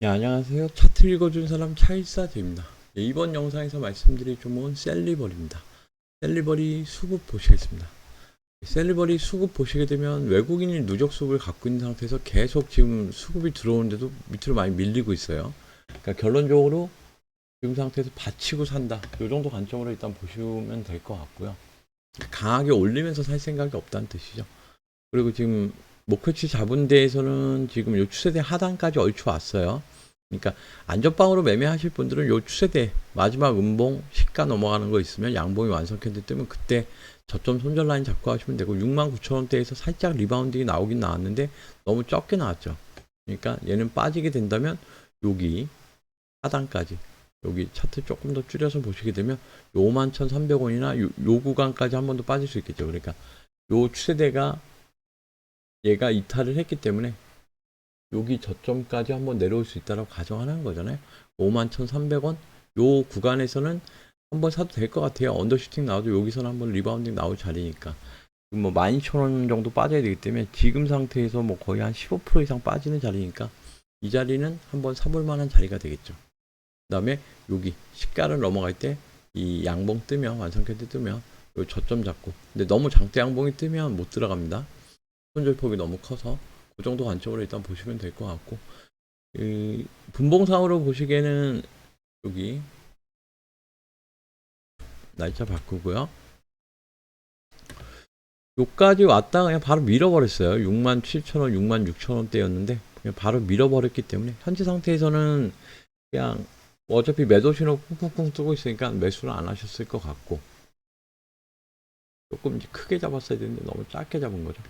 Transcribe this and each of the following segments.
네, 안녕하세요. 차트 읽어준 사람 차일사제입니다. 네, 이번 영상에서 말씀드릴 종목은 셀리버리입니다. 셀리버리 수급 보시겠습니다. 셀리버리 수급 보시게 되면 외국인이 누적 수급을 갖고 있는 상태에서 계속 지금 수급이 들어오는데도 밑으로 많이 밀리고 있어요. 그러니까 결론적으로 지금 상태에서 받치고 산다. 이 정도 관점으로 일단 보시면 될 것 같고요. 강하게 올리면서 살 생각이 없다는 뜻이죠. 그리고 지금 목표치 잡은 데에서는 지금 요 추세대 하단까지 얼추 왔어요. 그러니까 안전빵으로 매매하실 분들은 요 추세대 마지막 음봉 시가 넘어가는 거 있으면 양봉이 완성캔들 뜨면 그때 저점 손절 라인 잡고 하시면 되고 69,000원대에서 살짝 리바운딩이 나오긴 나왔는데 너무 적게 나왔죠. 그러니까 얘는 빠지게 된다면 여기 하단까지 여기 차트 조금 더 줄여서 보시게 되면 요 51,300원이나 요, 요 구간까지 한 번 더 빠질 수 있겠죠. 그러니까 요 추세대가 얘가 이탈을 했기 때문에 여기 저점까지 한번 내려올 수 있다고 가정하는 거잖아요. 51,300원 요 구간에서는 한번 사도 될 것 같아요. 언더슈팅 나와도 여기서는 한번 리바운딩 나올 자리니까. 뭐 12,000원 정도 빠져야 되기 때문에 지금 상태에서 뭐 거의 한 15% 이상 빠지는 자리니까 이 자리는 한번 사볼 만한 자리가 되겠죠. 그 다음에 여기 시가를 넘어갈 때 이 양봉 뜨면 완성캔들 뜨면 요 저점 잡고 근데 너무 장대 양봉이 뜨면 못 들어갑니다. 손절폭이 너무 커서 그 정도 관점으로 일단 보시면 될 것 같고 이 분봉상으로 보시기에는 여기 날짜 바꾸고요. 요까지 왔다가 그냥 바로 밀어버렸어요. 6만 7천원, 6만 6천원대였는데 그냥 바로 밀어버렸기 때문에 현재 상태에서는 그냥 어차피 매도 신호 쿵쿵쿵 뜨고 있으니까 매수는 안 하셨을 것 같고 조금 이제 크게 잡았어야 되는데 너무 짧게 잡은 거죠.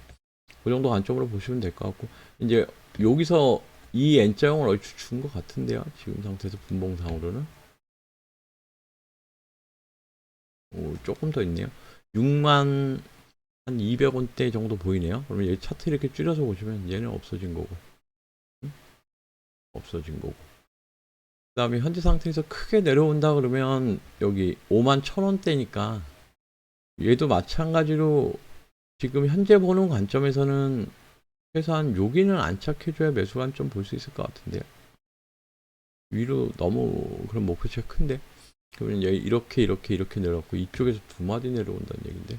그 정도 관점으로 보시면 될 것 같고 이제 여기서 이 N자형을 얼추 준 것 같은데요. 지금 상태에서 분봉상으로는. 오, 조금 더 있네요. 6만 한 200원대 정도 보이네요. 그러면 여기 차트 이렇게 줄여서 보시면 얘는 없어진 거고. 응? 없어진 거고. 그 다음에 현재 상태에서 크게 내려온다 그러면 여기 5만 1000원대니까 얘도 마찬가지로 지금 현재 보는 관점에서는 최소한 여기는 안착해줘야 매수 관점 볼 수 있을 것 같은데요. 위로 너무 그런 목표치가 큰데 그러면 여기 이렇게 이렇게 이렇게 내려왔고 이쪽에서 두 마디 내려온다는 얘긴데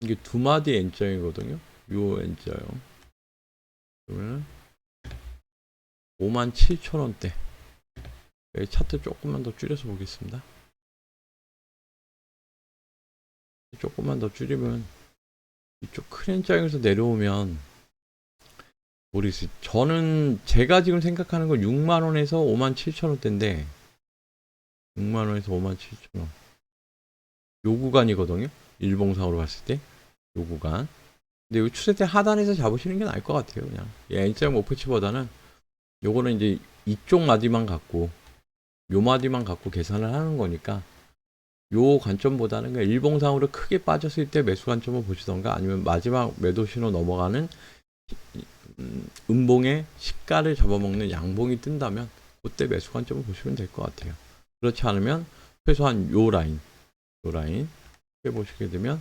이게 두 마디 N자형이거든요. 요 N자형 그러면 5만 7천 원대 차트 조금만 더 줄여서 보겠습니다. 조금만 더 줄이면 이쪽 크렌자에서 내려오면 모르겠어요. 저는 제가 지금 생각하는 건 6만 원에서 5만 7천 원대인데 6만 원에서 5만 7천 원. 요 구간이거든요. 일봉상으로 봤을 때 요 구간. 근데 이 추세대 하단에서 잡으시는 게 나을 것 같아요. 그냥 N자형 목표치보다는 요거는 이제 이쪽 마디만 갖고 요 마디만 갖고 계산을 하는 거니까 요 관점보다는 일봉상으로 크게 빠졌을 때 매수 관점을 보시던가 아니면 마지막 매도 신호 넘어가는 음, 음봉의 시가를 잡아먹는 양봉이 뜬다면 그때 매수 관점을 보시면 될 것 같아요. 그렇지 않으면 최소한 요 라인, 요 라인 해 보시게 되면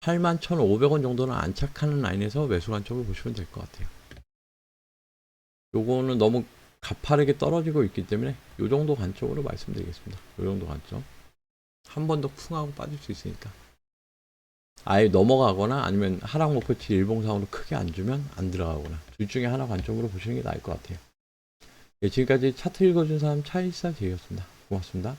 81,500원 정도는 안착하는 라인에서 매수 관점을 보시면 될 것 같아요. 요거는 너무 가파르게 떨어지고 있기 때문에 요 정도 관점으로 말씀드리겠습니다. 요 정도 관점. 한 번더쿵 하고 빠질 수 있으니까. 아예 넘어가거나 아니면 하락 목표치 일봉상으로 크게 안 주면 안 들어가거나 둘 중에 하나 관점으로 보시는 게 나을 것 같아요. 예, 지금까지 차트 읽어준 사람 차일사 제이였습니다. 고맙습니다.